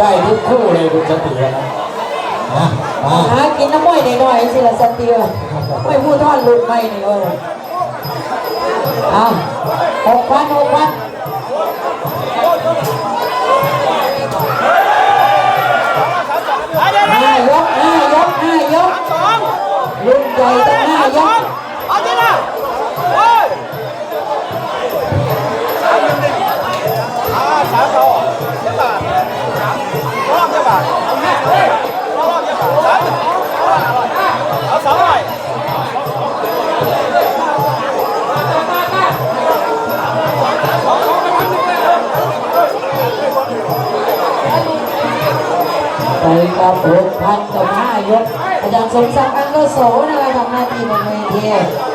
ได้ทุกคู่เลยคุณสตินะนะมาหากินน้ำม้อยหน่อยๆสิละสติวไม่พูดทอดลุกไม่นี่เว้ยเอาหกพันหกพันห้ายกห้ายกห้ายกรุ่นใหญ่ ไปกับผมพันกับห้ายกอาจารย์สมศักดิ์อังกโสนะครับทำหน้าที่บนเวที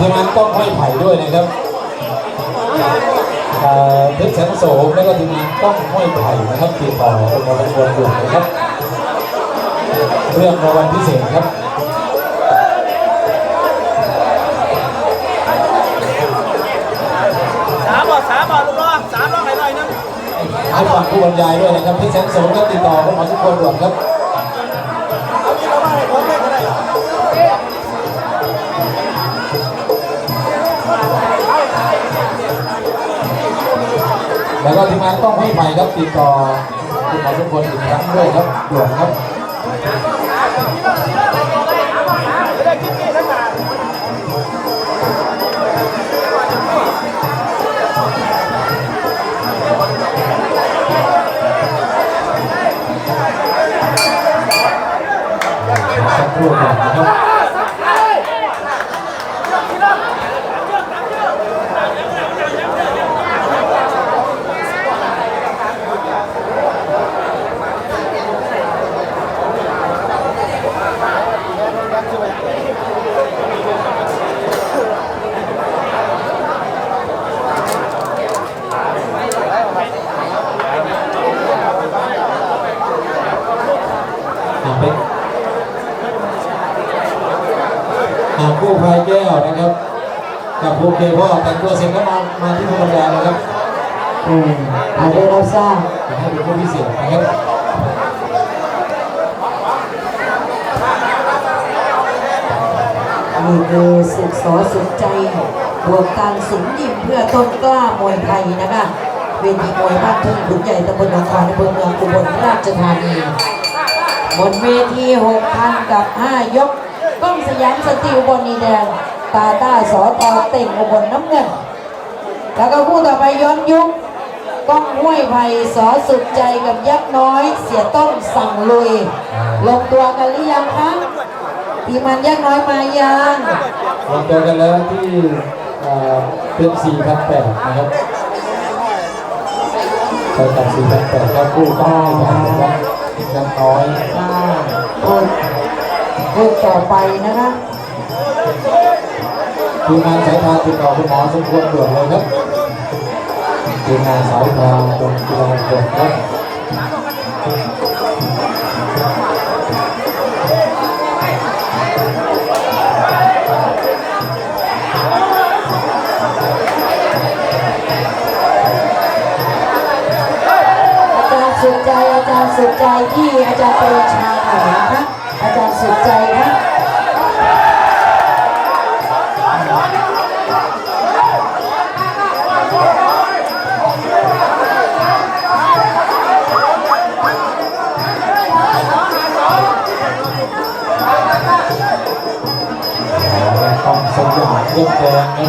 ทีมงานต้องห้อยไผ่ด้วยนะครับอ่าเพชรแสงโสมแล้วก็ทีมงานต้องห้อยไผ่นะครับติดต่อคุณหมอเป็นคนด่วนนะครับ เรื่องรางวัลพิเศษครับสามบาทสามบาทลูกน้องสามรอบไหนหน่อยนึงให้ฝากผู้บรรยายด้วยนะครับเพชรแสงโสมก็ติดต่อคุณหมอทุกคนด่วนครับ แล้วก็ทีมงานต้องห้อยไผ่ครับติดต่อคุณหมอทุกคนอีกครั้งด้วยครับด่วนครับสักครู่ก่อนนะครับ อ่าเป็นอ่ากู้ภัยแก้ว นะครับกับภูเก็ตพ่อแต่งตัวเสร็จก็มามาที่พยานะครับอืมอาได้รับทราบอยากให้เป็นผู้พิเศษนะครับนี่คือศึกสอสุดใจบวกการสิงยิมเพื่อต้นกล้ามวยไทยนะคะเวทีมวยบ้านทุ่งขุนใหญ่ตำบลหนองขอนอำเภอเมืองอุบลราชธานีบนเวที 6,000 กับ 5 ยก ก้องสยามสติวบนนีแดง ตาต้าสอตอเต่งอุบลน้ำเงิน แล้วก็คู่ต่อไปย้อนยุคก้องห้วยไผ่สอสุดใจกับยักษ์น้อย เสียต้นสั่งลุย ลงตัวกันหรือยังคะทีมมันยักษ์น้อยมายังรวมตัวกันแล้วที่เอ่อเป็น4,800นะครับไปตัด4,800ครับคู่ก็ให้กันนะครับยังน้อยอ่าคนคนต่อไปนะคะ ทีมงานสายทางติดต่อคุณหมอสมควรด่วนเลยครับทีมงานสายทางตรงกีฬาด่วนครับอาจสุดใจอาจารย์สุดใจที่อาจารย์ปริชาหน่อยนะคะอาจารย์สุดใจ เยี่ยมแดงครับ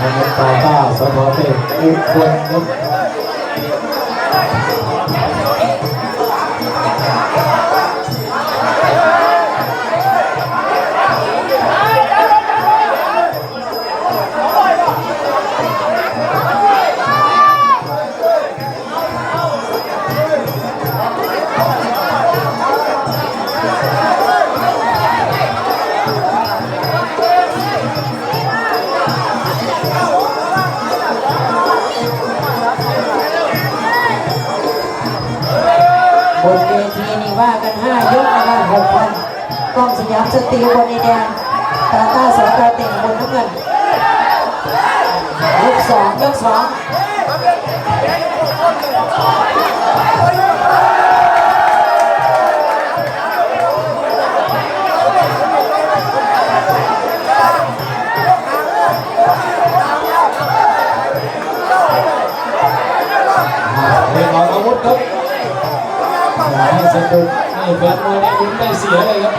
ทางตาต้าสพเอกอุบลครับ ว่ากันห้ายกนะคะหกพันกองสยามสตีลบนแดงตาต้าสองตาเต่งบนน้ำเงินยกสองยกสองเรียนออกอาวุธครับอย่าให้สะดุ ดให้แฟนมวยได้ลุ้นได้เสียเลยครับ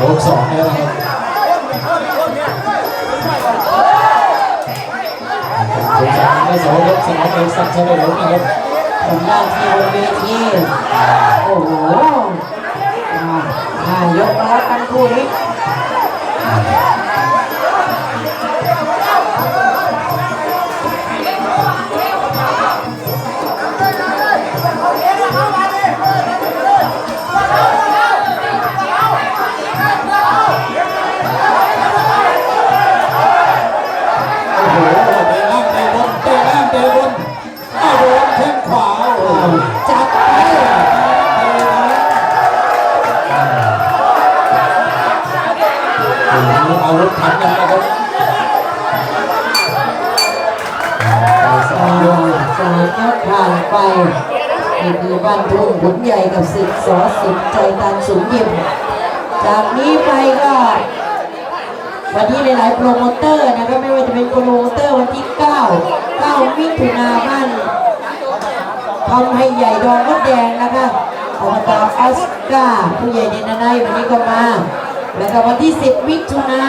ยกสองแล้วครับยกสามได้สองยกสามเอกสักดิ์เฉลิมนะครับผลงานที่บนเวทีโอ้โหอ่าห้ายกแล้วกันคู่นี้ มีอาวุธทันกันนะครับสามยกสามยกผ่านไปนี่คือบ้านทุ่งขุนใหญ่กับสิทธิ์สอสิทธิ์ใจตันสูงยิมจากนี้ไปก็ วันนี้หลายๆโปรโมเตอร์นะครับไม่ว่าจะเป็นโปรโมเตอร์วันที่ 9 9มิถุนาบ้านทำให้ใหญ่ดอนมดแดงนะคะอบตออสการ์ผู้ใหญ่เดนนายวันนี้ก็มา แล้วก็วันที่ 10 มิถุนา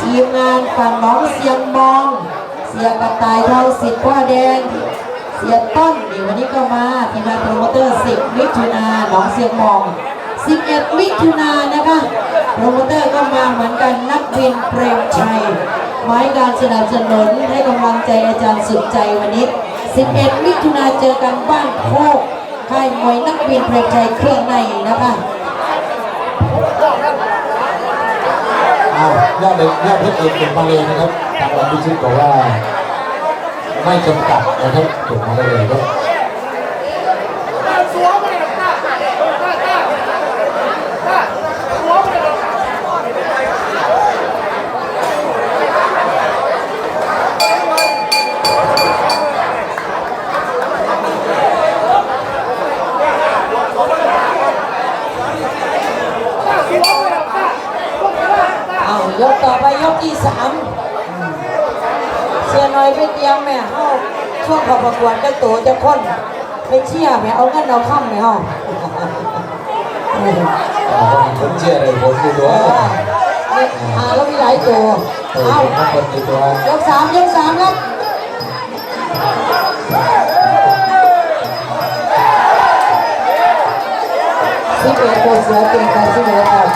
ทีมงานฝั่งน้องเสียงมอง เสียกระต่ายเทองสิทธิ์พ่อแดงเสียต้นนี่วันนี้ก็มาทีมงานโปรโมเตอร์ 10 มิถุนาหนองเสียงมอง 11 มิถุนานะคะโปรโมเตอร์ก็มาเหมือนกันนักบินเปรมชัยไม้การสนับสนุนให้กำลังใจอาจารย์สุดใจวันนี้ 11 มิถุนาเจอกันบ้านโคกค่ายมวยนักบินเปรมชัยเครื่องในนะคะ อ้าวยอดเด็กยอดเพชรเอกเก่งมาเลยนะครับทางวันพิชิตบอกว่า ไม่จำกัดนะครับเก่งมาเลยครับ เอา ยกต่อไปยกที่สามเสียหน่อยไปเตรียมแม่เฮาช่วงเขอประกวดเจ้าตัวเจ้าคนไปเชี่ยแม่เอาเงินเอาค่ำแม่เฮาเอาคนเชื่ออะไรผมดูตัวอ่าแล้วมีหลายตัวเออเอาผมคนดูตัวยกสามยกสามครับสิบเอ็ดตัวเสือเก่งกันสิบเอ็ดครับ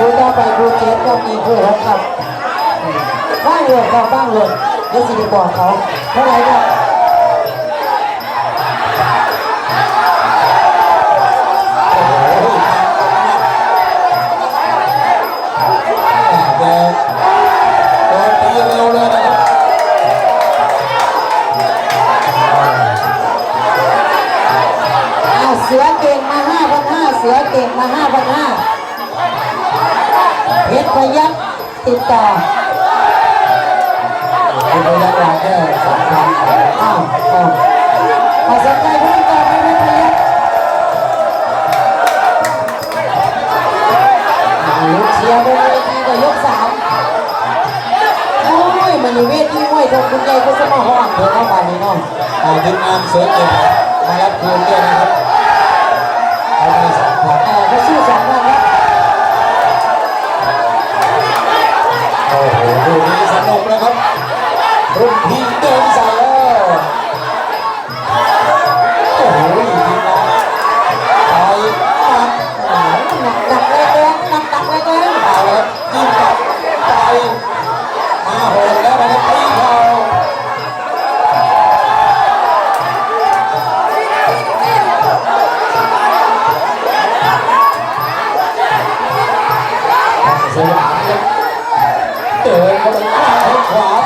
คูต่อไปครูเจ็ดก็มีครูหกครับบ้างเลยครับบ้างเลยเดี๋ยวสิจะบอกเขาเท่าไหร่ครับ รพยัคฆ์ติดต่อคุณระยะยาวแค่สองครั้งอ้าวอ้าวอาสนใจเพิ่มเติมไหมเพชรพยัคฆ์ลูกเชียร์บนเวทีก็ยกสามโอ้ยมันอยู่เวทีมวยตรงคุณใหญ่ก็สมาห้องเถอะเข้ามาในี่เนาะอ่าทีมงานเสือเก็บมารับคืนด้วยนะครับ รุ่นพี่เดินใส่แล้วโอ้โหทีมงานไปปัดหนักหนักแรงแรงหนักหนักแรงแรงเอาแล้วยิงกลับไปมาโหดแล้วนะครับตีเข่าสยามครับเดินเข้าไปหน้าแข้งขวา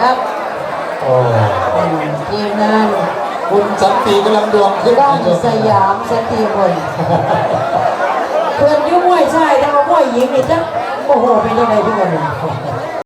ครับโอ้อืมทีมงานคุณสันติกำลังดวงขึ้นก้องนะคสรับยามสันติพลเพื่อนอยุ่มวยชายแต่ว่ามวยหญิงนี่จังโอ้โหเป็นยังไงทุกคนเลย